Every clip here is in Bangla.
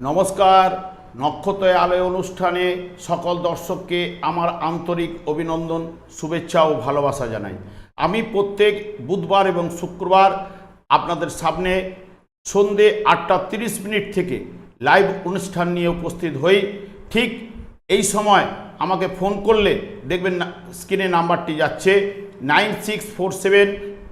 নমস্কার। নক্ষত্রয় আলোয় অনুষ্ঠানে সকল দর্শককে আমার আন্তরিক অভিনন্দন, শুভেচ্ছা ও ভালোবাসা জানাই। আমি প্রত্যেক বুধবার এবং শুক্রবার আপনাদের সামনে সন্ধে আটটা তিরিশ মিনিট থেকে লাইভ অনুষ্ঠান নিয়ে উপস্থিত হই। ঠিক এই সময় আমাকে ফোন করলে দেখবেন স্ক্রিনে নাম্বারটি যাচ্ছে nine six four seven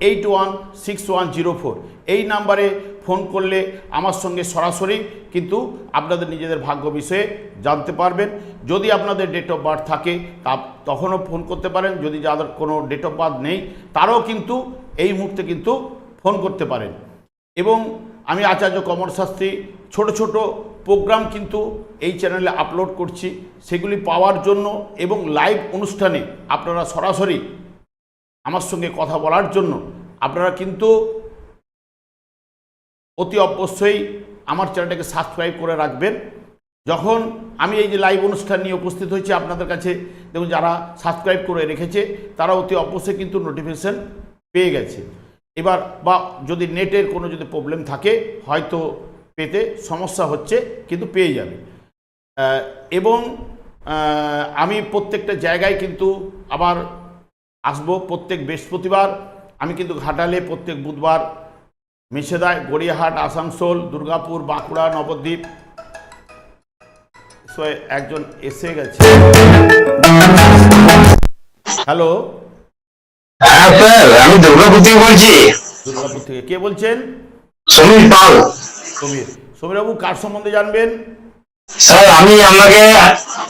eight one six one zero four. এই নাম্বারে ফোন করলে আমার সঙ্গে সরাসরি কিন্তু আপনাদের নিজেদের ভাগ্য বিষয়ে জানতে পারবেন। যদি আপনাদের ডেট অফ বার্থ থাকে, তা তখনও ফোন করতে পারেন। যদি যাদের কোনো ডেট অফ বার্থ নেই, তারাও কিন্তু এই মুহূর্তে কিন্তু ফোন করতে পারেন। এবং আমি আচার্য কমর শাস্ত্রী, ছোট ছোট প্রোগ্রাম কিন্তু এই চ্যানেলে আপলোড করছি। সেগুলি পাওয়ার জন্য এবং লাইভ অনুষ্ঠানে আপনারা সরাসরি আমার সঙ্গে কথা বলার জন্য আপনারা কিন্তু অতি অবশ্যই আমার চ্যানেলটাকে সাবস্ক্রাইব করে রাখবেন। যখন আমি এই যে লাইভ অনুষ্ঠান নিয়ে উপস্থিত হয়েছি আপনাদের কাছে, দেখুন যারা সাবস্ক্রাইব করে রেখেছে, তারা অতি অবশ্যই কিন্তু নোটিফিকেশান পেয়ে গেছে। এবার বা যদি নেটের কোনো যদি প্রবলেম থাকে, হয়তো পেতে সমস্যা হচ্ছে, কিন্তু পেয়ে যাবে। এবং আমি প্রত্যেকটা জায়গায় কিন্তু আবার আসব প্রত্যেক বৃহস্পতিবার। আমি কিন্তু ঘাটালে প্রত্যেক বুধবার মেছেদায় গড়িয়াহাট আসানসোল দুর্গাপুর বাঁকুড়া নবদ্বীপ একজন এসে গেছে। হ্যালো? হ্যাঁ স্যার আমি দুর্গাপুর থেকে বলছি। দুর্গাপুর থেকে। কে বলছেন? সমীর পাল। সমীর। সমীরবাবু কার সম্বন্ধে জানবেন? স্যার আমি আপনাকে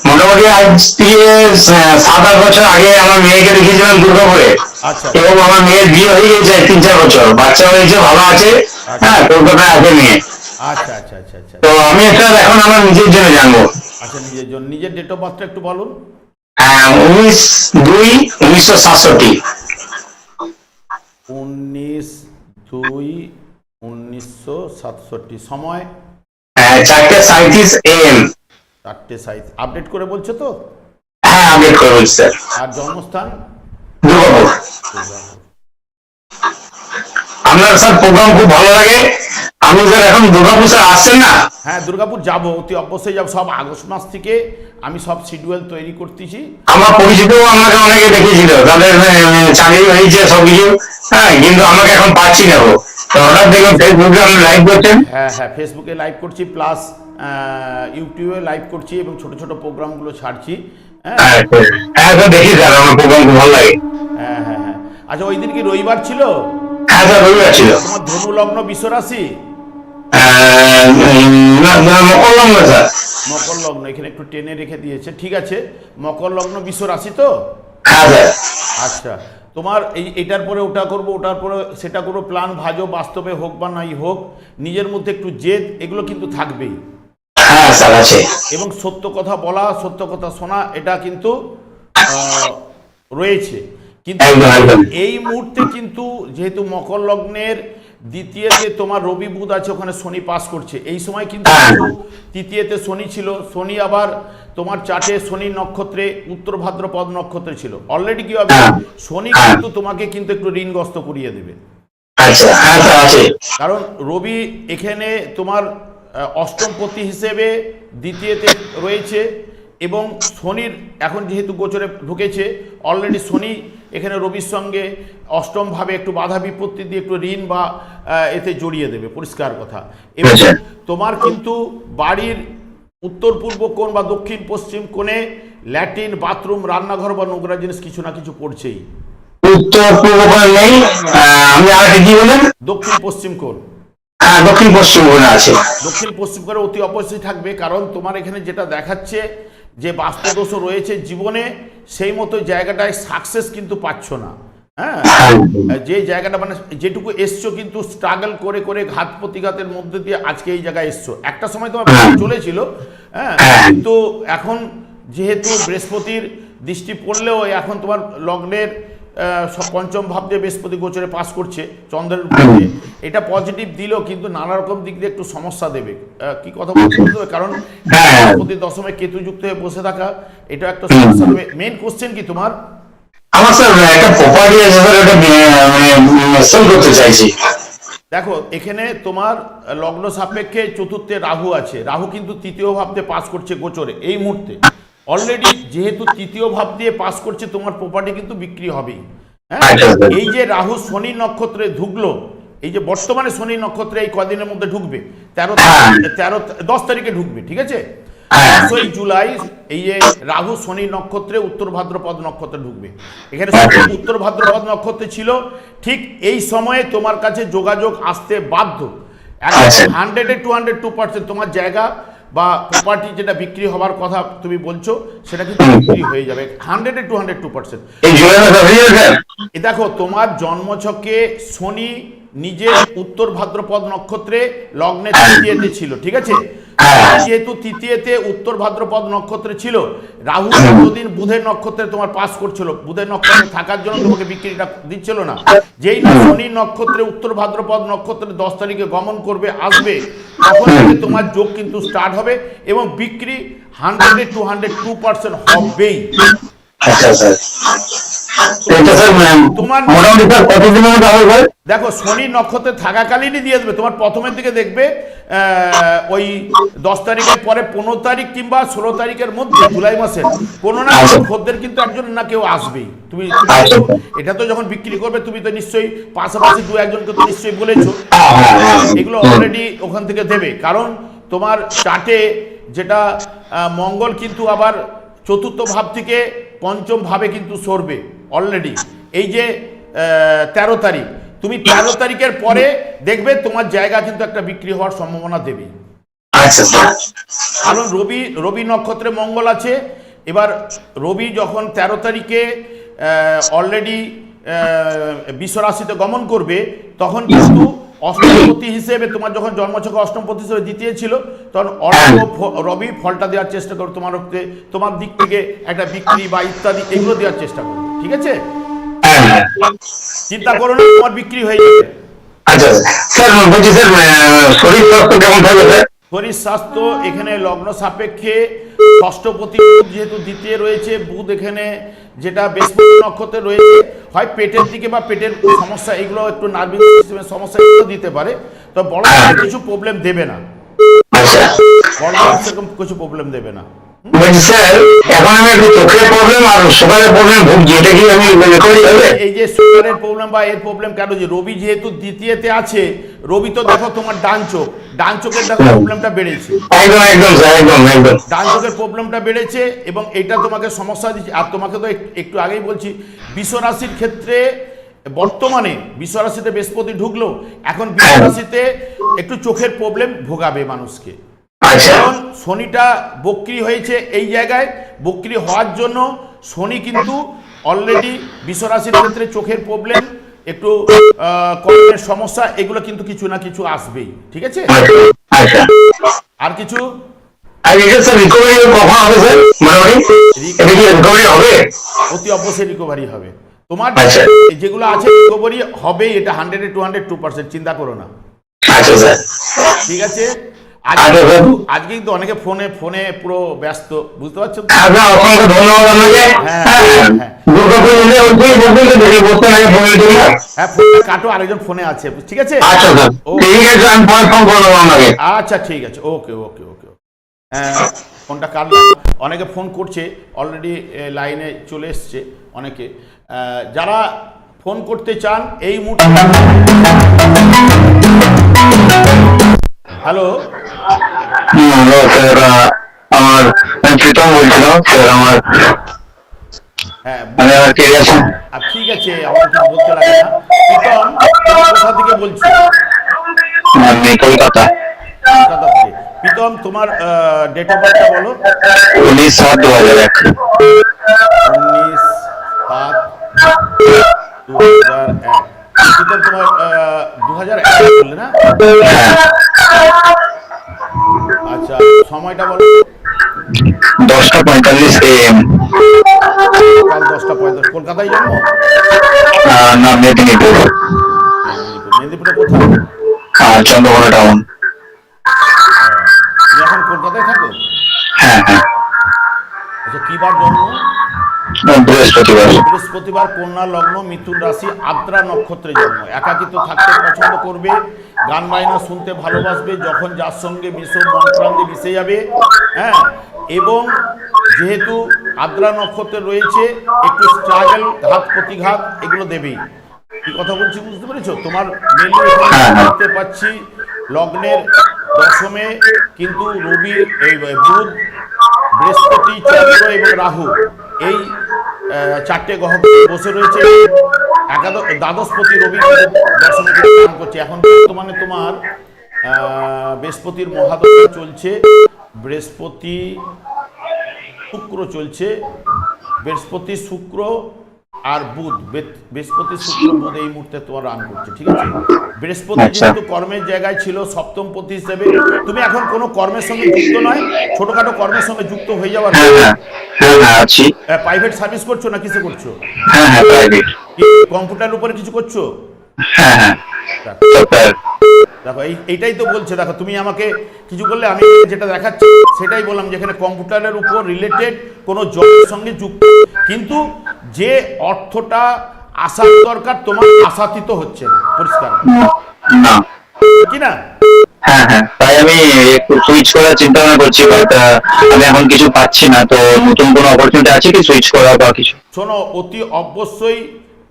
মোটামুটি আজ থেকে সাত আট বছর আগে আমার মেয়েকে দেখেছিলাম দুর্গাপুরে। আচ্ছা। এবং আমার মেয়ের বিয়ে হয়ে গেছে তিন চার বছর। বাচ্চা হয়েছে ভালো আছে। হ্যাঁ কলকাতায় আছে মেয়ে। আচ্ছা আচ্ছা আচ্ছা আচ্ছা। তো আমি একটা এখন আমার নিজের জন্য জানব। আচ্ছা নিজের জন্য। নিজের ডেট অফ বার্থটা একটু বলুন। হ্যাঁ উনিশ দুই উনিশশো সাতষট্টি। উনিশ দুই উনিশশো সাতষট্টি। সময়? চারটে সাঁত্রিশ এম চারটে সাইজ আপডেট করে বলছো তো? হ্যাঁ আপডেট করে বলছি স্যার। আর জন্মস্থান? দুর্গাপুর। আপনার স্যার প্রোগ্রাম খুব ভালো লাগে। আপনি স্যার এখন দুর্গাপুর স্যার আসছেন না? হ্যাঁ দুর্গাপুর যাব অতি অবশ্যই যাব। সব আগস্ট মাস থেকে আমি সব শিডিউল তৈরি করতেছি। আমার পরিচিত আমাকে অনেকে দেখেছিল তাদের আহ, চাকরি হয়েছে সবকিছু হ্যাঁ কিন্তু আমাকে এখন পাচ্ছি না তো ফেসবুকে আপনি লাইভ করছেন। হ্যাঁ হ্যাঁ ফেসবুকে লাইভ করছি প্লাস ইউটিউবে লাইভ করছি এবং ছোট ছোট প্রোগ্রামগুলো ছাড়ছি হ্যাঁ। হ্যাঁ স্যার। হ্যাঁ স্যার দেখি স্যার আমার প্রোগ্রাম ভালো লাগে। হ্যাঁ হ্যাঁ হ্যাঁ। আচ্ছা ওই দিন কি রবিবার ছিল? হ্যাঁ স্যার রবিবার ছিল। তোমার ধনু লগ্ন বিশ্বরাশি মকর লগ্ন এখানে একটু টেনে রেখে দিয়েছে। ঠিক আছে মকর লগ্ন বিশ্বরাশি তো? হ্যাঁ আচ্ছা তোমার এই এটার পরে ওটা করব ওটার পরে সেটা করব প্ল্যান ভাজো বাস্তবে হোক বা নাই হোক নিজের মধ্যে একটু জেদ এগুলো কিন্তু থাকবেই। হ্যাঁ এবং সত্য কথা বলা সত্য কথা শোনা এটা কিন্তু রয়েছে। কিন্তু। এই মুহূর্তে কিন্তু যেহেতু মকর লগ্নের দ্বিতীয় যে তোমার রবি বুধ আছে ওখানে শনি পাস করছে এই সময় কিন্তু হ্যাঁ। তৃতীয়তে শনি ছিল শনি আবার তোমার চাটে শনি নক্ষত্রে উত্তর ভাদ্রপদ নক্ষত্রে ছিল অলরেডি কি হবে হ্যাঁ। শনি হ্যাঁ। কিন্তু তোমাকে কিন্তু একটু ঋণগ্রস্ত করিয়ে দেবে আচ্ছা কারণ রবি এখানে তোমার অষ্টমপতি হিসেবে দ্বিতীয়তে রয়েছে এবং শনির এখন যেহেতু গোচরে ঢুকেছে অলরেডি শনি এখানে রবির সঙ্গে অষ্টমভাবে একটু বাধা বিপত্তি দিয়ে একটু ঋণ বা এতে জড়িয়ে দেবে পরিষ্কার কথা। এবং আচ্ছা। তোমার কিন্তু বাড়ির উত্তর পূর্ব কোণ বা দক্ষিণ পশ্চিম কোণে ল্যাট্রিন বাথরুম রান্নাঘর বা নোংরা জিনিস কিছু না কিছু পড়ছেই। উত্তর পূর্ব কোণে নেই। আহ, আর কি বলেন দক্ষিণ পশ্চিম কোণ। হ্যাঁ দক্ষিণ পশ্চিম কোণে আছে। দক্ষিণ পশ্চিম করে অতি অবশ্যই থাকবে কারণ তোমার এখানে যেটা দেখাচ্ছে যে বাস্তুদোষও রয়েছে জীবনে সেই মতো জায়গাটায় সাকসেস কিন্তু পাচ্ছ না। হ্যাঁ? যে জায়গাটা মানে যেটুকু এসছো কিন্তু স্ট্রাগল করে করে ঘাত প্রতিঘাতের মধ্যে দিয়ে আজকে এই জায়গায় এসছো। একটা সময় তোমার ভালো চলেছিল হ্যাঁ। কিন্তু এখন যেহেতু বৃহস্পতির দৃষ্টি পড়লেও এখন তোমার লগ্নের পঞ্চম ভাব দিয়ে বৃহস্পতি গোচরে পাস করছে চন্দ্রের উপর। এটা পজিটিভ দিলেও কিন্তু নানা রকম দিক দিয়ে একটু সমস্যা দেবে। কি কথা বলতে হবে? কারণ হ্যাঁ। বৃহস্পতি দশমে কেতু যুক্ত হয়ে বসে থাকা এটা একটা সমস্যা দেবে। মেন কোশ্চেন কি তোমার? আমার স্যার একটা প্রপার্টি আছে স্যার ওটা মানে সেল করতে চাইছি। দেখো এখানে তোমার লগ্ন সাপেক্ষে চতুর্থে রাহু আছে। রাহু কিন্তু তৃতীয় ভাবতে পাস করছে গোচরে এই মুহূর্তে। অলরেডি যেহেতু তৃতীয় ভাব দিয়ে পাস করছে তোমার প্রপার্টি কিন্তু বিক্রি হবেই হ্যাঁ আচ্ছা, আচ্ছা। এই যে রাহু শনি নক্ষত্রে ঢুকলো এই যে বর্তমানে শনি নক্ষত্রে এই কদিনের মধ্যে ঢুকবে তেরো হ্যাঁ। তেরো দশ তারিখে ঢুকবে ঠিক আছে হ্যাঁ। দশই জুলাই এই যে রাহু শনি নক্ষত্রে উত্তর ভাদ্রপদ নক্ষত্রে ঢুকবে এখানে উত্তর ভাদ্রপদ নক্ষত্রে ছিল ঠিক এই সময়ে তোমার কাছে যোগাযোগ আসতে বাধ্য। হান্ড্রেডে টু হান্ড্রেড টু পার্সেন্ট তোমার জায়গা বা প্রপার্টি যেটা বিক্রি হবার কথা তুমি বলছো সেটা কিন্তু বিক্রি হয়ে যাবে। হান্ড্রেডে টু হান্ড্রেড টু পার্সেন্ট হয়ে দেখো তোমার জন্মছকে শনি নিজে উত্তর ভাদ্রপদ নক্ষত্রে লগ্নে তৃতীয়তে ছিল ঠিক আছে? হ্যাঁ। যেহেতু তৃতীয়তে উত্তর ভাদ্রপদ নক্ষত্রে ছিল রাহু এতদিন বুধের নক্ষত্রে তোমার পাস করছিল। বুধের নক্ষত্রে থাকার জন্য তোমাকে বিক্রিটা দিচ্ছিল না। যেই না শনি নক্ষত্রে উত্তর ভাদ্রপদ নক্ষত্রে দশ তারিখে গমন করবে আসবে তখন থেকে তোমার যোগ কিন্তু স্টার্ট হবে এবং বিক্রি hundred to hundred two percent হবেই। আচ্ছা। মানে দেখো শনি নক্ষত্রে থাকাকালীনই দিয়ে দেবে। তোমার প্রথমের দিকে দেখবে ওই দশ তারিখের পরে পনেরো তারিখ কিংবা ষোলো তারিখের মধ্যে জুলাই মাসের কোনো না কোনো খদ্দের কিন্তু একজন না কেউ আসবেই। তুমি আচ্ছা। এটা তো যখন বিক্রি করবে তুমি তো নিশ্চয়ই পাশাপাশি দু একজনকে তো নিশ্চয়ই বলেছ। হ্যাঁ, হ্যাঁ, হ্যাঁ। এগুলো অলরেডি ওখান থেকে দেবে। কারণ তোমার চাটে যেটা মঙ্গল কিন্তু আবার চতুর্থ ভাব থেকে পঞ্চম ভাবে কিন্তু সরবে। অলরেডি এই যে তেরো তারিখ তুমি তেরো তারিখের পরে দেখবে তোমার জায়গা কিন্তু একটা বিক্রি হওয়ার সম্ভাবনা দেবে আচ্ছা কারণ রবি রবি নক্ষত্রে মঙ্গল আছে এবার রবি যখন তেরো তারিখে অলরেডি বিশ্বরাশিতে গমন করবে তখন কিন্তু অষ্টমপতি হিসেবে তোমার যখন জন্মছকে অষ্টমপতি হিসেবে দ্বিতীয় ছিল তখন অষ্টম ফ- রবি ফলটা দেওয়ার চেষ্টা করবে তোমার তোমার দিক থেকে একটা বিক্রি বা ইত্যাদি এগুলো দেওয়ার চেষ্টা করো ঠিক আছে? হ্যাঁ হ্যাঁ। চিন্তা করো না তোমার বিক্রি হয়ে যাবে। আচ্ছা শরীর স্বাস্থ্য এখানে লগ্ন সাপেক্ষে ষষ্ঠপতি বুধ যেহেতু দ্বিতীয় রয়েছে, বুধ এখানে যেটা বৃহস্পতি নক্ষত্রে রয়েছে, হয় পেটের দিকে বা পেটের সমস্যা, এগুলো একটু নার্ভিং সিস্টেমের সমস্যা এগুলো দিতে পারে। তো বড় কিছু প্রবলেম দেবে না। বড় কিছু প্রবলেম দেবে না। এখন আমি একটু চোখের প্রবলেম আর সুগারের প্রবলেম ভুগছি এটা কি আমি রেকর্ড হবে এই যে সুগারের প্রবলেম বা এর প্রবলেম কেন যে রবি যেহেতু দ্বিতীয়তে আছে রবি তো দেখো তোমার ডান চোখ ডান চোখের দেখো প্রবলেমটা বেড়েছে। একদম একদম একদম একদম। ডান চোখের প্রবলেমটা বেড়েছে এবং এটা তোমাকে সমস্যা দিচ্ছে। আর তোমাকে তো একটু আগেই বলছি বিশ্বরাশির ক্ষেত্রে বর্তমানে বিশ্বরাশিতে বৃহস্পতি ঢুকলো এখন বিশ্বরাশিতে একটু চোখের প্রবলেম ভোগাবে মানুষকে। কারণ শনিটা বক্রি হয়েছে এই জায়গায়। বক্রি হওয়ার জন্য শনি কিন্তু অলরেডি বিশ্বরাশির ক্ষেত্রে চোখের প্রবলেম একটু কর্মের সমস্যা এগুলো কিন্তু কিছু না কিছু আসবেই। ঠিক আছে? আচ্ছা আর কিছু? আর এটা স্যার রিকভারি কখন হবে স্যার মোটামুটি? এটা কি রিকভারি হবে? অতি অবশ্যই রিকভারি হবে। তোমার আচ্ছা। যেগুলো আছে রিকভারি হবেই এটা হান্ড্রেডে টু হান্ড্রেড টু পার্সেন্ট চিন্তা করো না। আচ্ছা স্যার ঠিক আছে? আজকে কিন্তু- আজকে কিন্তু অনেকে ফোনে ফোনে পুরো ব্যস্ত বুঝতে পারছ আপনার অসংখ্য ধন্যবাদ আপনাকে। হ্যাঁ, হ্যাঁ হ্যাঁ। দুর্গাপুর এলে ওই বলবেন তো দেখি বসতে লাগে ফোনের জন্য হ্যাঁ কাটো আরেকজন ফোনে আছে ঠিক আছে? আচ্ছা ঠিক আছে আমি পরে ফোন করব আপনাকে। আচ্ছা ঠিক আছে। ওকে ওকে ওকে। হ্যাঁ ফোনটা কাটলাম অনেকে ফোন করছে অলরেডি লাইনে চলে এসছে অনেকে। যারা ফোন করতে চান এই মুহূর্তে হ্যালো? হ্যালো স্যার আমার আমি প্রীতম বলছিলাম স্যার আমার হ্যাঁ আমি আমার কেরিয়ার ঠিক আছে আমার কিছু বলতে লাগে না। প্রীতম তুমি কোথা থেকে বলছো আমি কলকাতা। কলকাতা থেকে। প্রীতম তোমার ডেট অফ বার্থটা বলো। উনিশ সাত দু হাজার এক। উনিশ সাত দু হাজার এক। প্রীতম তোমার দু হাজার এক বললে না? আচ্ছা সময়টা বলো। দশটা পঁয়তাল্লিশ এম কাল দশটা পঁয়তাল্লিশ। কলকাতায় জন্ম না মেদিনীপুর। মেদিনীপুর। মেদিনীপুরে কোথায়? চন্দ্রকোনা টাউন। এখন কলকাতায় থাকো? হ্যাঁ হ্যাঁ। আচ্ছা কি বার জন্ম? বৃহস্পতিবার। বৃহস্পতিবার কন্যা লগ্ন মিথুন রাশি আদ্রা নক্ষত্রে জন্ম। একাকিত্ব থাকতে পছন্দ করবে গান বায়না শুনতে ভালোবাসবে যখন যার সঙ্গে মিশো মন দিয়ে মিশে যাবে হ্যাঁ? এবং যেহেতু আদ্রা নক্ষত্রে রয়েছে একটু স্ট্রাগল ঘাত প্রতিঘাত এগুলো দেবেই। কি কথা বলছি বুঝতে পেরেছ? তোমার মেনলি হ্যাঁ, হ্যাঁ। দেখতে পাচ্ছি লগ্নের দশমে কিন্তু রবি এই বুধ বৃহস্পতি চন্দ্র এবং রাহু। এই চারটে গ্রহ বসে রয়েছে একাদশ দ্বাদশপতি রবি দর্শন করছে। এখন বর্তমানে তোমার বৃহস্পতির মহাদশা চলছে, বৃহস্পতি শুক্র চলছে, বৃহস্পতি শুক্র আর বুধ বৃহস্পতি শুক্র বুধ এই মুহূর্তে তোমার রান করছে ঠিক আছে? বৃহস্পতি আচ্ছা। যেহেতু কর্মের জায়গায় ছিল সপ্তম পতি হিসেবে তুমি এখন কোনো কর্মের সঙ্গে যুক্ত নয় ছোটখাটো কর্মের সঙ্গে যুক্ত হয়ে যাওয়ার হ্যাঁ হ্যাঁ হ্যাঁ হ্যাঁ আছি। প্রাইভেট সার্ভিস করছ না কিছু করছ? হ্যাঁ হ্যাঁ প্রাইভেট কি কম্পিউটার উপরে কিছু করছ? হ্যাঁ হ্যাঁ দেখো, এইটাই তো বলছে দেখো তুমি আমাকে কিছু বললে আমি যেটা দেখাচ্ছি সেটাই বললাম যেখানে কম্পিউটারের উপর রিলেটেড কোনো জবের সঙ্গে যুক্ত। কিন্তু যে অর্থটা আসার দরকার তোমার আশাতীত হচ্ছে না। পরিষ্কার? কি না? হ্যাঁ হ্যাঁ তাই আমি একটু সুইচ করার চিন্তা ভাবনা করছি বাট আমি এখন কিছু পাচ্ছি না তো নতুন কোনো অপরচুনিটি আছে কি সুইচ করা বা কিছু? শোনো অতি অবশ্যই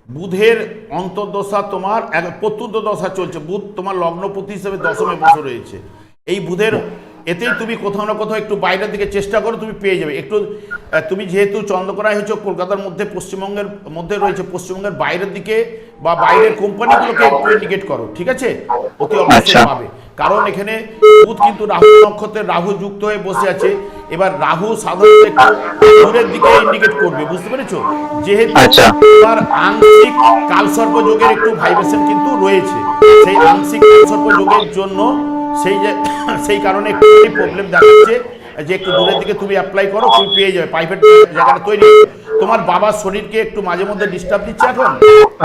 বুধের অন্তর্দশা তোমার প্রত্যুত দশা চলছে। বুধ তোমার লগ্নপতি হিসেবে দশমে বছর রয়েছে। এই বুধের এতেই তুমি কোথাও না কোথাও একটু বাইরের দিকে চেষ্টা করো তুমি পেয়ে যাবে। একটু তুমি যেহেতু চন্দ্রকোনায় হচ্ছে কলকাতার মধ্যে পশ্চিমবঙ্গের মধ্যে রয়েছে পশ্চিমবঙ্গের বাইরের দিকে বা বাইরের কোম্পানিগুলোকে একটু ইন্ডিকেট করো ঠিক আছে? অতি অবশ্যই আচ্ছা। পাবে। কারণ এখানে বুধ কিন্তু রাহু নক্ষত্রের রাহু যুক্ত হয়ে বসে আছে। এবার রাহু সাধারণত একটু দূরের দিকে ইন্ডিকেট করবে বুঝতে পেরেছ? যেহেতু আচ্ছা। তোমার আংশিক কালসর্প যোগের একটু ভাইব্রেশন কিন্তু রয়েছে। সেই আংশিক কালসর্প যোগের জন্য সেই যে সেই কারণে একটু প্রবলেম দেখাচ্ছে যে একটু দূরের দিকে তুমি অ্যাপ্লাই করো তুমি পেয়ে যাবে প্রাইভেট জায়গাটা তৈরি তোমার বাবার শরীরকে একটু মাঝে মধ্যে ডিস্টার্ব দিচ্ছে এখন?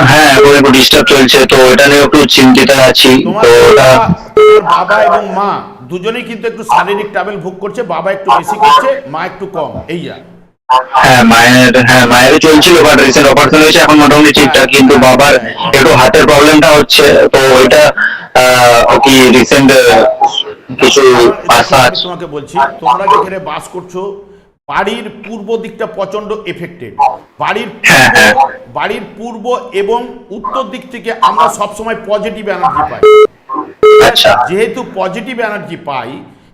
হ্যাঁ এখন একটু ডিস্টার্ব চলছে তো এটা নিয়ে একটু চিন্তিত আছি। তো ওটা বাবা তোমার বাবা এবং মা দুজনেই কিন্তু একটু শারীরিক ট্রাভেল ভোগ করছে বাবা একটু বেশি করছে মা একটু কম এই যা হ্যাঁ মায়ের হ্যাঁ মায়ের চলছিল বাট রিসেন্ট অপারেশন হয়েছে এখন মোটামুটি ঠিকঠাক কিন্তু বাবার একটু হাতের প্রবলেমটা হচ্ছে তো ওইটা কি রিসেন্ট কিছু তোমাকে বলছি তোমরা যেখানে বাস করছ বাড়ির পূর্ব দিকটা প্রচণ্ড এফেক্টেড বাড়ির হ্যাঁ, হ্যাঁ। বাড়ির পূর্ব এবং উত্তর দিক থেকে আমরা সবসময় পজিটিভ এনার্জি পাই। আচ্ছা। যেহেতু পজিটিভ এনার্জি পাই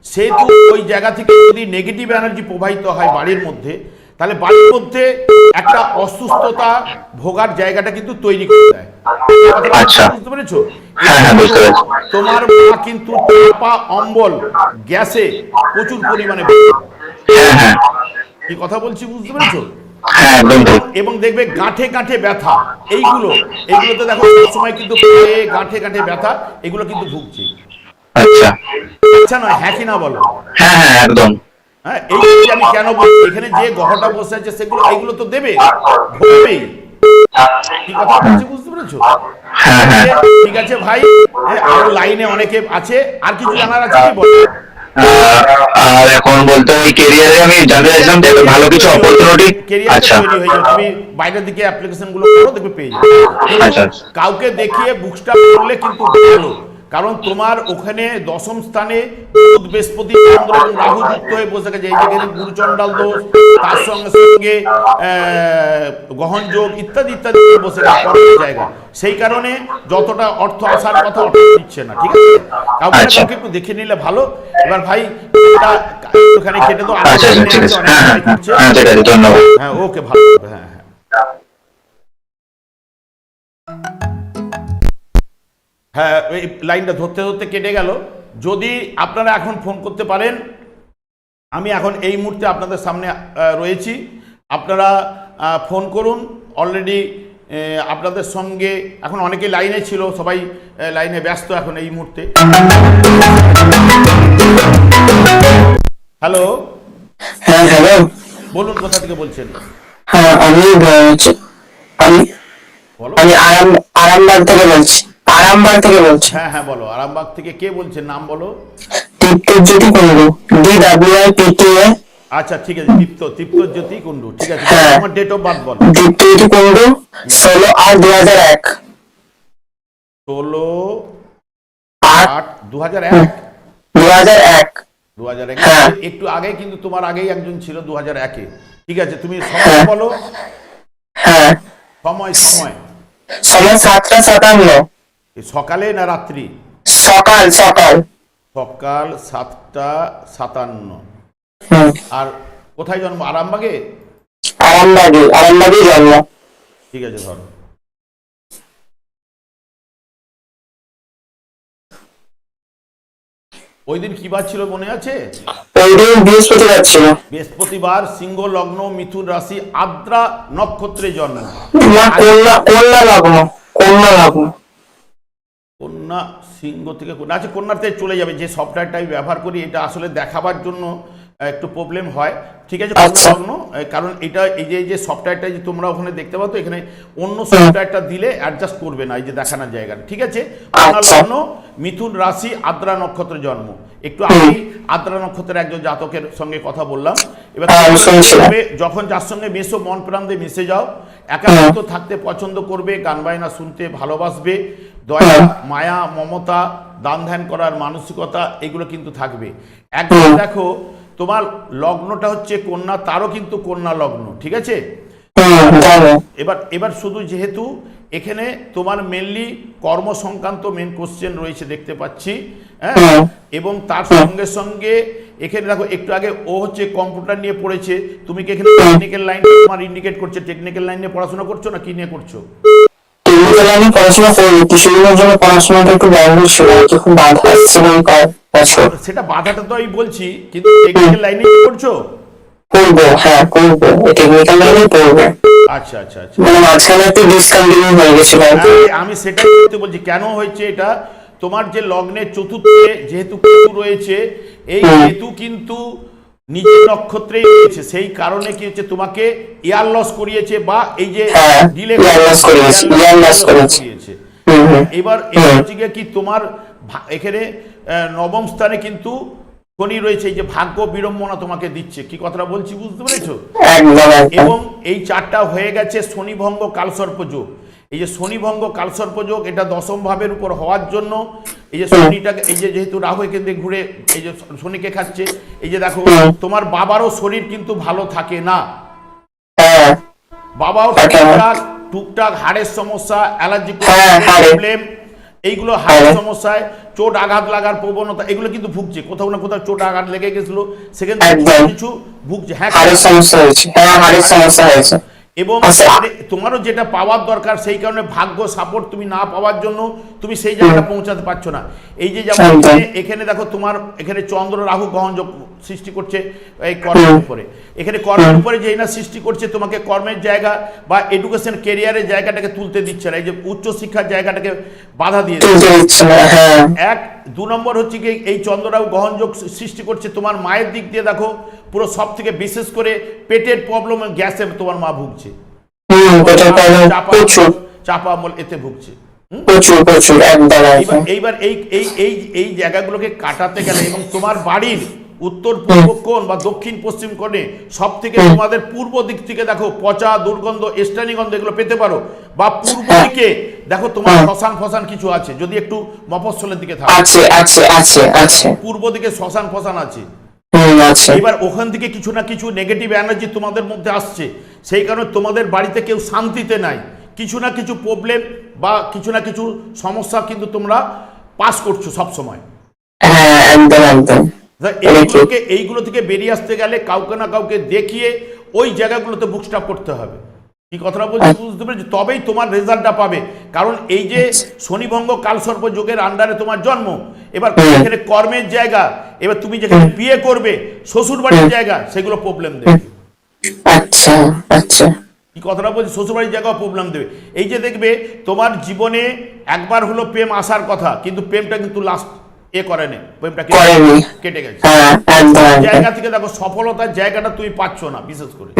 সেহেতু ওই জায়গা থেকে যদি নেগেটিভ এনার্জি প্রবাহিত হয় বাড়ির মধ্যে তাহলে বাড়ির মধ্যে একটা অসুস্থতা ভোগার জায়গাটা কিন্তু তৈরি করে দেয়। আচ্ছা। বুঝতে পেরেছ? হ্যাঁ, হ্যাঁ। তোমার মা কিন্তু চাপা অম্বল গ্যাসে প্রচুর পরিমাণে। হ্যাঁ কি কথা বলছি বুঝতে পেরেছ? এবং দেখবে গাঁঠে গাঁঠে ব্যথা এইগুলো এইগুলোতে দেখো সময় কিন্তু গাঁঠে গাঁঠে ব্যথা এগুলো কিন্তু ভুগছে। আচ্ছা। আচ্ছা নয় হ্যাঁ কি না বলো? হ্যাঁ হ্যাঁ একদম। হ্যাঁ এই আমি কেন বলছি? এখানে যে গ্রহটা বসে আছে সেগুলো এইগুলো তো দেবে। ভোগবেই কি কথা বলছি বুঝতে পেরেছ? হ্যাঁ হ্যাঁ। ঠিক আছে ভাই। আরও লাইনে অনেকে আছে। আর কিছু জানার আছে কি বল? আর এখন বলতে ওই কেরিয়ারে আমি জানতে চাইছিলাম যে ভালো কিছু অপরচুনিটি আচ্ছা। তুমি বাইরের দিকে অ্যাপ্লিকেশনগুলো করো দেখবে পেয়ে যাবে। আচ্ছা। কাউকে দেখিয়ে বুকস্টা করলে কিন্তু ভালো। কারণ তোমার ওখানে দশম স্থানে বুধ বৃহস্পতি চন্দ্র এবং রাহু যুক্ত হয়ে বসে গেছে। এই যেখানে গুরুচণ্ডাল দোষ তার সঙ্গে সঙ্গে ইত্যাদি ইত্যাদি বসে গেছে জায়গা। সেই কারণে যতটা অর্থ আসার কথা অর্থ দিচ্ছে না ঠিক আছে? কাউকে আচ্ছা। একটু দেখে নিলে ভালো। এবার ভাই ওখানে কেটে তো হ্যাঁ ওকে ভালো হ্যাঁ হ্যাঁ। হ্যাঁ এই লাইনটা ধরতে ধরতে কেটে গেল। যদি আপনারা এখন ফোন করতে পারেন আমি এখন এই মুহূর্তে আপনাদের সামনে রয়েছি। আপনারা ফোন করুন। অলরেডি আপনাদের সঙ্গে এখন অনেকে লাইনে ছিল সবাই লাইনে ব্যস্ত এখন এই মুহূর্তে। হ্যালো হ্যাঁ হ্যালো বলুন কোথা থেকে বলছেন? হ্যাঁ আমি আমি আমি আরাম আরামবাগ থেকে বলছি। আরামবাগ থেকে বলছি। হ্যাঁ হ্যাঁ বলো আরামবাগ থেকে কে বলছেন নাম বলো। Tiptop Jyoti Kundu D W I P T A আচ্ছা ঠিক আছে তৃপ্ত তৃপ্ত জ্যোতি কুণ্ডু ঠিক আছে হ্যাঁ। তোমার ডেট অফ বার্থ বল। দীপ্তি কুণ্ডু ষোলো আট দু হাজার এক। ষোলো আট আট দু হাজার এক? দু হাজার এক। দু হাজার এক। হ্যাঁ। একটু আগে কিন্তু তোমার আগেই একজন ছিল দু হাজার একে। ঠিক আছে তুমি সময় বলো। হ্যাঁ। সময় সময়। সময় সাতটা সাতান্ন। এই সকালে না রাত্রি? সকাল সকাল। সকাল সাতটা সাতান্ন। আর কোথায় জন্ম? আরামবাগে? আরামবাগি আরামবাগি জন্ম। ঠিক আছে ধরো। ওই দিন কি বার ছিল মনে আছে? বৃহস্পতিবার ছিল। বৃহস্পতিবার সিংহ লগ্ন মিথুন রাশি আদ্রা নক্ষত্রে জন্ম। কন্যা লগ্ন কন্যা লগ্ন। কন্যা সিংহ থেকে কন্যা আচ্ছা কন্যাতে চলে যাবে যে সফটওয়্যারটা আমি ব্যবহার করি এটা আসলে দেখাবার জন্য একটু প্রবলেম হয়। ঠিক আছে কন্যা আচ্ছা। লগ্ন কারণ এটা এই যে এই যে সফটওয়্যারটা যে তোমরা ওখানে দেখতে পাচ্ছ এখানে অন্য সফটওয়্যারটা দিলে অ্যাডজাস্ট করবে না এই যে দেখানোর জায়গাটা। ঠিক আছে? আচ্ছা। লগ্ন মিথুন রাশি আদ্রা নক্ষত্রে জন্ম। একটু আমি আদ্রা নক্ষত্রের একজন জাতকের সঙ্গে কথা বললাম। এবার হ্যাঁ, যখন যার সঙ্গে মেশো মন প্রাণ দিয়ে মিশে যাও একান্ত থাকতে পছন্দ করবে গান বায়না শুনতে ভালোবাসবে দয়া মায়া মমতা দান ধ্যান করার মানসিকতা এগুলো কিন্তু থাকবে। একদম দেখো তোমার লগ্নটা হচ্ছে কন্যা তারও কিন্তু কন্যা লগ্ন ঠিক আছে? এবার এবার শুধু যেহেতু এখানে তোমার মেনলি কর্ম সংক্রান্ত মেন কোশ্চেন রয়েছে দেখতে পাচ্ছি হ্যাঁ? এবং তার সঙ্গে সঙ্গে এখানে দেখো একটু আগে ও হচ্ছে কম্পিউটার নিয়ে পড়েছে তুমি কি এখানে টেকনিক্যাল লাইন তোমার ইন্ডিকেট করছে টেকনিক্যাল লাইন নিয়ে পড়াশোনা করছ না কি নিয়ে করছ? লাইনে পড়াশোনা করি কিছুদিনের জন্য পড়াশোনাটা একটু ব্যাঙ্গল ছিল খুব বাধা আসছিল কয়েক বছর। সেটা বাধাটা তো আমি বলছি কিন্তু টেকনিক্যাল লাইনে করছ? করব হ্যাঁ করব টেকনিক্যাল লাইনে পড়ব। আচ্ছা আচ্ছা আচ্ছা। মানে মাঝখানে একটু ডিসকন্টিনিউ হয়ে গেছিল কি। আমি সেটাই বলতে বলছি কেন হয়েছে এটা? তোমার যে লগ্নের চতুর্থে যেহেতু কেতু রয়েছে এই কেতু কিন্তু নিজের নক্ষত্রেই রয়েছে। সেই কারণে কি হচ্ছে? তোমাকে এয়ার লস করিয়েছে বা এই যে হ্যাঁ, ডিলে করিয়েছে, loss করিয়েছে। এবার হচ্ছে কি তোমার এখানে নবম স্থানে কিন্তু শনি রয়েছে। এই যে ভাগ্য বিড়ম্বনা তোমাকে দিচ্ছে। কি কথাটা বলছি বুঝতে পেরেছ? এবং এই চারটা হয়ে গেছে শনিভঙ্গ কালসর্প যোগ এই যে শনিভঙ্গ কালসর্প যোগ এটা দশম ভাবের উপর হওয়ার জন্য এই যে শনিটাকে এই যে যেহেতু রাহু থেকে ঘুরে এই যে শনিকে খাচ্ছে এই যে দেখো তোমার বাবারও শরীর কিন্তু ভালো থাকে না। হ্যাঁ। বাবাও থাকে টুকটাক টুকটাক হাড়ের সমস্যা অ্যালার্জি হ্যাঁ, প্রবলেম এইগুলো হাড়ের সমস্যায় চোট আঘাত লাগার প্রবণতা এগুলো কিন্তু ভুগছে। কোথাও না কোথাও চোট আঘাত লেগে গেছিল সেখান কিছু ভুগছে। হ্যাঁ হাড়ের সমস্যা হয়েছে। হ্যাঁ হাড়ের সমস্যা হয়েছে। এবং আচ্ছা। তোমারও যেটা পাওয়ার দরকার সেই কারণে ভাগ্য সাপোর্ট তুমি না পাওয়ার জন্য তুমি সেই জায়গাটা পৌঁছাতে পারছ না। এই যে যেমন এখানে- দেখো তোমার এখানে চন্দ্র রাহু গ্রহণ সৃষ্টি করছে এই কর্মের উপরে। এখানে কর্মের উপরে যেই না সৃষ্টি করছে তোমাকে কর্মের জায়গা বা এডুকেশন কেরিয়ারের জায়গাটাকে তুলতে দিচ্ছে না। এই যে উচ্চ শিক্ষার জায়গাটাকে বাধা দিয়ে হ্যাঁ। এক দু নম্বর হচ্ছে কি এই চন্দ্ররাও গ্রহণযোগ সৃষ্টি করছে। তোমার মায়ের দিক দিয়ে দেখো পুরো সব থেকে বিশেষ করে পেটের প্রবলেম গ্যাসে তোমার মা ভুগছে। চাপা মল আমল এতে ভুগছে। এইবার এইবার এই এই এই এই জায়গাগুলোকে কাটাতে গেলে এবং তোমার বাড়ির উত্তর পূর্ব কোণ বা দক্ষিণ পশ্চিম কোণে সব থেকে তোমাদের পূর্ব দিক থেকে দেখো পচা দুর্গন্ধ এস্টানিগন্ধ এগুলো পেতে পারো। বা পূর্ব দিকে দেখো তোমার শ্মশান ফসান কিছু আছে যদি একটু মফস্বলের দিকে থাকে। আছে আছে আছে আছে। পূর্ব দিকে শ্মশান ফসান আছে। আছে। এবার ওখান থেকে কিছু না কিছু নেগেটিভ এনার্জি তোমাদের মধ্যে আসছে। সেই কারণে তোমাদের বাড়িতে কেউ শান্তিতে নাই। কিছু না কিছু প্রবলেম বা কিছু না কিছু সমস্যা কিন্তু তোমরা পাস করছ সব সময় হ্যাঁ একদম একদম। এইগুলোকে এইগুলো থেকে বেরিয়ে আসতে গেলে কাউকে না কাউকে দেখিয়ে ওই জায়গাগুলোতে বুকস্টাপ করতে হবে। কি কথাটা বলছি? বুঝতে পেরেছি? তবেই তোমার রেজাল্টটা পাবে। কারণ এই যে শনিভঙ্গ কালসর্প যোগের আন্ডারে তোমার জন্ম। এবার এখানে কর্মের জায়গা। এবার তুমি যেখানে বিয়ে করবে শ্বশুর বাড়ির জায়গা সেগুলো প্রবলেম দেবে। আচ্ছা আচ্ছা। কি কথাটা বলছি? শ্বশুরবাড়ির জায়গাও প্রবলেম দেবে। এই যে দেখবে তোমার জীবনে একবার হলো প্রেম আসার কথা কিন্তু প্রেমটা কিন্তু লাস্ট এ করেনি। প্রেমটা কেটে- গেছে। হ্যাঁ জায়গা থেকে দেখো সফলতার জায়গাটা তুমি পাচ্ছ না বিশেষ করে।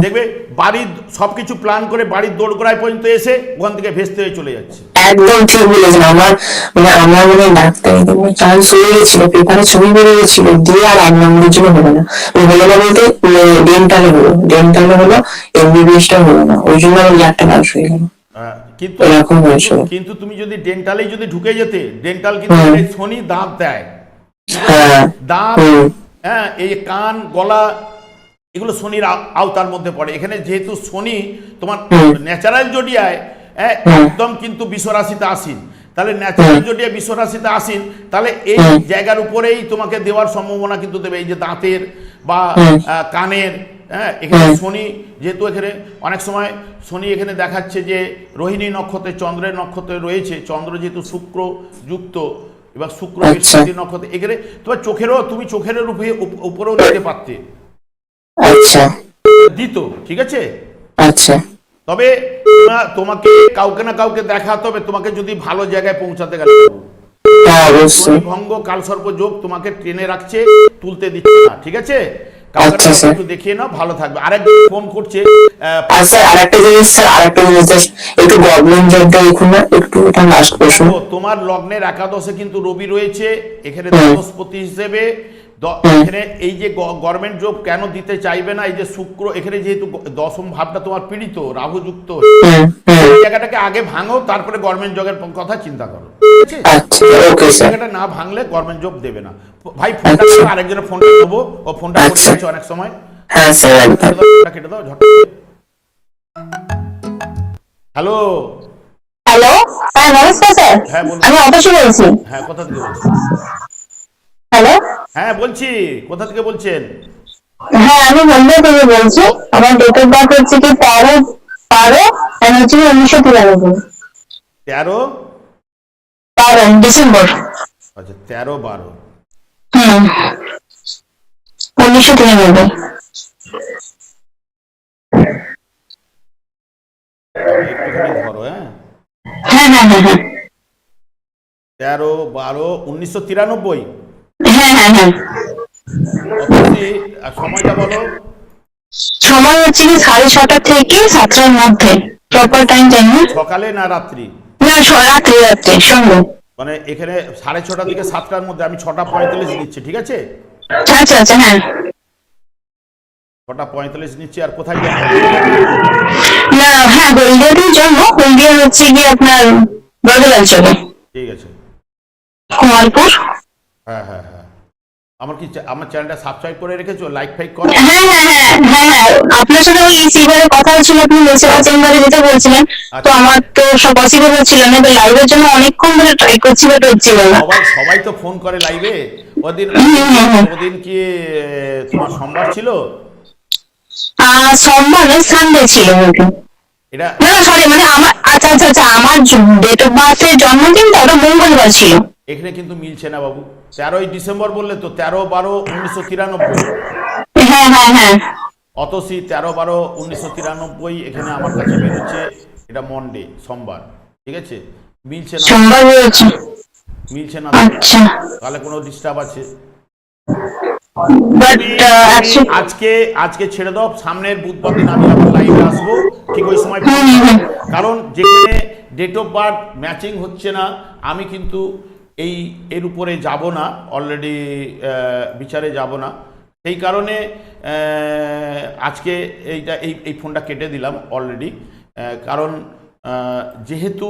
দেখবে বাড়ির সবকিছু প্ল্যান করে বাড়ির দোরগোড়ায় পর্যন্ত এসে ওখান থেকে ভেস্তে হয়ে চলে যাচ্ছে। একদম ঠিক বলেছেন। আমার মানে আমার মানে ডাক্তারি চান্স হয়ে গেছিল পেপারে ছবি বেরিয়ে গেছিল দিয়ে আর এক নম্বরের জন্য হলো না। হলো না বলতে ডেন্টালে হলো। ডেন্টালে হলো এমবিবিএস টা হলো না। ওই জন্য লাশ হয়ে গেল কিন্তু কিন্তু তুমি যদি ডেন্টালে যদি ঢুকে যেতে ডেন্টাল কিন্তু হুম। শনি দাঁত দেয়। হ্যাঁ। দাঁত হ্যাঁ এই কান গলা এগুলো শনির আও- আওতার মধ্যে পড়ে। এখানে যেহেতু শনি তোমার ন্যাচারাল জডিয়ায় হ্যাঁ, একদম কিন্তু বিশ্বরাশিতে আসিন। তাহলে ন্যাচারাল জডিয়া বিশ্বরাশিতে আসিন তাহলে এই জায়গার উপরেই তোমাকে দেওয়ার সম্ভাবনা কিন্তু দেবে। এই যে দাঁতের বা কানের হ্যাঁ এখানে শনি যেহেতু এখানে অনেক সময় শনি এখানে দেখাচ্ছে যে রোহিণী নক্ষত্রে চন্দ্রের নক্ষত্রে রয়েছে চন্দ্র যেহেতু শুক্র যুক্ত এবার শুক্র আচ্ছা। বৃহস্পতি নক্ষত্র এখানে তোমার চোখেরও তুমি চোখের উপ- উপরেও নিতে পারতে। আচ্ছা। দিত ঠিক আছে? আচ্ছা। তবে তোমাকে কাউকে না কাউকে দেখাতে হবে তোমাকে যদি ভালো জায়গায় পৌঁছাতে গেলে হ্যাঁ ভঙ্গ কালসর্প যোগ তোমাকে ট্রেনে রাখছে তুলতে দিচ্ছে না ঠিক আছে? আচ্ছা, স্যার। একটু দেখিয়ে নাও ভালো থাকবে আরেক ফোন করছে আর স্যার আরেকটা জিনিস স্যার আরেকটা জিনিস একটু দেখুন না একটু এটা লাস্ট প্রশ্ন তোমার লগ্নের একাদশে কিন্তু রবি রয়েছে এখানে। দ্বাদশপতি হিসেবে। এখানে এই যে গভর্নমেন্ট জব কেন দিতে চাইবে না? এই যে শুক্র এখানে যেহেতু দশম ভাবটা তোমার পীড়িত রাহু যুক্ত এই জায়গাটাকে আগে ভাঙো তারপরে গভর্নমেন্ট জবের কথা চিন্তা করো। আচ্ছা জায়গাটা না ভাঙলে গভর্নমেন্ট জব দেবে না। ভাই ফোনটা আচ্ছা। করো, আরেকজনের ফোনটা দেবো ও ফোনটা করে আচ্ছা। অনেক সময়। হ্যাঁ কেটে দাও, ঝট হ্যালো? হ্যালো? হ্যাঁ নমস্কার স্যার হ্যাঁ, আমি অতসী বলছি। হ্যাঁ কোথা থেকে হ্যালো? হ্যাঁ বলছি। কোথা থেকে বলছেন? হ্যাঁ আমি মুম্বাই থেকে বলছি। আমার ডেট অফ বার্থ হচ্ছে কি তেরো বারো and হচ্ছে উনিশশো তিরানব্বই। তেরো? বারো ডিসেম্বর। আচ্ছা তেরো বারো। হুম। উনিশশো তিরানব্বই। ধরো হ্যাঁ। হ্যাঁ হ্যাঁ হ্যাঁ হ্যাঁ। তেরো বারো উনিশশো তিরানব্বই। হ্যাঁ হ্যাঁ হ্যাঁ। সময়টা বলো। সময় হচ্ছে কি সাড়ে ছটা থেকে সাতটার মধ্যে প্রপার টাইম জানি না। সকালে না রাত্রি? না রাত্রি রাত্রি সন্ধ্যে। মানে এখানে সাড়ে ছটা থেকে সাতটার মধ্যে আমি ছটা পঁয়তাল্লিশ নিচ্ছি ঠিক আছে? আচ্ছা আচ্ছা হ্যাঁ। ছটা পঁয়তাল্লিশ নিচ্ছি আর কোথায় না হ্যাঁ হলদিয়াটির জন্য হলদিয়া হচ্ছে কি আপনার বড়লাল চলে ঠিক আছে। কুমারপুর। হ্যাঁ হ্যাঁ হ্যাঁ। আমার কি আমার চ্যানেলটা সাবস্ক্রাইব করে রেখেছো? লাইক ফাইক করো? হ্যাঁ হ্যাঁ হ্যাঁ হ্যাঁ আপনার সাথে ওই সিবারে কথা হচ্ছিল আপনি মেসেজ চেম্বারে যেতে বলছিলেন তো আচ্ছা। আমার তো সব পসিবল হচ্ছিল না তো লাইভের জন্য অনেকক্ষণ ধরে ট্রাই করছি বাট হচ্ছিল না। সবাই সবাই তো ফোন করে লাইভে ওদিন ওদিন কি তোমার সোমবার ছিল? সোমবার সানডে ছিল নাকি এটা না সরি মানে আমার আচ্ছা আচ্ছা আচ্ছা আমার ডেট অফ বার্থের জন্মদিনটা ওটা মঙ্গলবার ছিল। এখানে কিন্তু মিলছে না বাবু। তেরোই ডিসেম্বর বললে তো তেরো বারো উনিশশো তিরানব্বই। হ্যাঁ হ্যাঁ হ্যাঁ। অতসি তেরো বারো উনিশশো তিরানব্বই এখানে আমার কাছে বেরোচ্ছে। এটা মন্ডে সোমবার। ঠিক আছে? মিলছে না। সোমবার মিলছে না আচ্ছা। তাহলে কোনো ডিস্টার্ব আছে? আজকে আজকে ছেড়ে দাও সামনের বুধবার দিন আমি আবার লাইভে আসব। ঠিক ওই সময় কারণ যেখানে ডেট অফ বার্থ ম্যাচিং হচ্ছে না আমি কিন্তু এই এর উপরে যাব না অলরেডি বিচারে যাব না। সেই কারণে আজকে এইটা এই এই ফোনটা কেটে দিলাম অলরেডি কারণ যেহেতু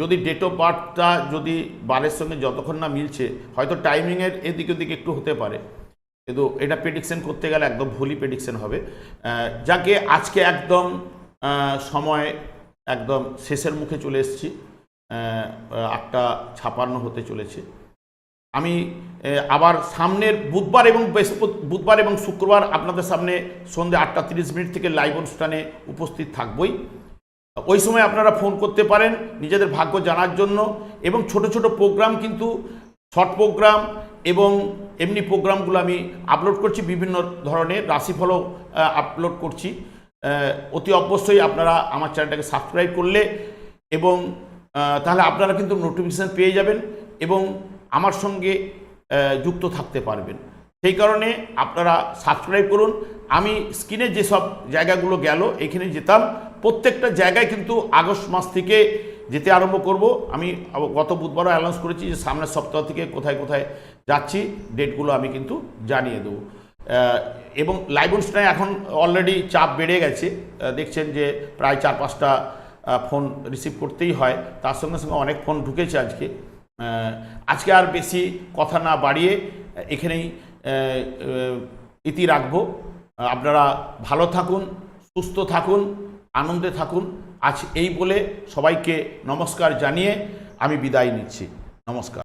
যদি ডেট অফ বার্থটা যদি বারের সঙ্গে যতক্ষণ না মিলছে হয়তো টাইমিংয়ের এদিক ওদিক একটু হতে পারে। কিন্তু এটা প্রেডিকশন করতে গেলে একদম ভুলই প্রেডিকশন হবে। যাকে আজকে একদম সময় একদম শেষের মুখে চলে এসেছি আটটা ছাপান্ন হতে চলেছে। আমি আবার সামনের বুধবার এবং বুধবার এবং শুক্রবার আপনাদের সামনে সন্ধ্যে আটটা তিরিশ মিনিট থেকে লাইভ অনুষ্ঠানে উপস্থিত থাকবই। ওই সময় আপনারা ফোন করতে পারেন নিজেদের ভাগ্য জানার জন্য এবং ছোট ছোট প্রোগ্রাম কিন্তু শর্ট প্রোগ্রাম এবং এমনি প্রোগ্রামগুলো আমি আপলোড করছি, বিভিন্ন ধরনের রাশিফলও আপলোড করছি। অতি অবশ্যই আপনারা আমার চ্যানেলটাকে সাবস্ক্রাইব করলে এবং তাহলে আপনারা কিন্তু নোটিফিকেশান পেয়ে যাবেন এবং আমার সঙ্গে যুক্ত থাকতে পারবেন। সেই কারণে আপনারা সাবস্ক্রাইব করুন। আমি স্ক্রিনে যেসব জায়গাগুলো গেল, এখানে যেতাম, প্রত্যেকটা জায়গায় কিন্তু আগস্ট মাস থেকে যেতে আরম্ভ করব। আমি গত বুধবারও অ্যানাউন্স করেছি যে সামনের সপ্তাহ থেকে কোথায় কোথায় যাচ্ছি ডেটগুলো আমি কিন্তু জানিয়ে দেবো। এবং অনুষ্ঠানে এখন অলরেডি চাপ বেড়ে গেছে। দেখছেন যে প্রায় চার পাঁচটা ফোন রিসিভ করতেই হয়। তার সঙ্গে সঙ্গে অনেক ফোন ঢুকেছে আজকে। আজকে আর বেশি কথা না বাড়িয়ে এখানেই ইতি রাখব। আপনারা ভালো থাকুন, সুস্থ থাকুন, আনন্দে থাকুন। আজ এই বলে সবাইকে নমস্কার জানিয়ে আমি বিদায় নিচ্ছি। নমস্কার।